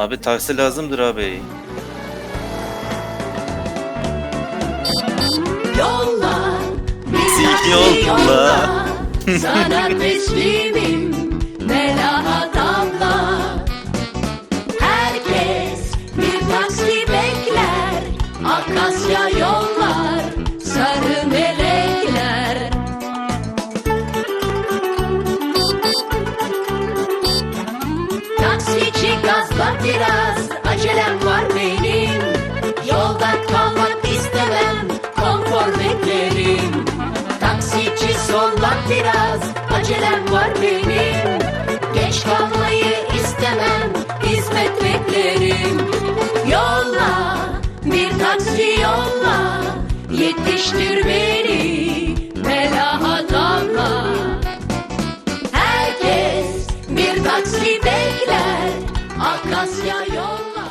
Abi taksi lazımdır abi. Yolla, bizi yolla. Sana teslimim Melahat abla Herkes bir taksi bekler Akasya Taksici gazla biraz Acelem var benim. Yolda kalmak istemem Konfor beklerim. Taksici solla biraz Acelem var benim. Geç kalmayı istemem Hizmet beklerim. Yolla Bir taksi yolla Yetiştir beni Melahat abla Herkes bir taksi bekler Akasya yollar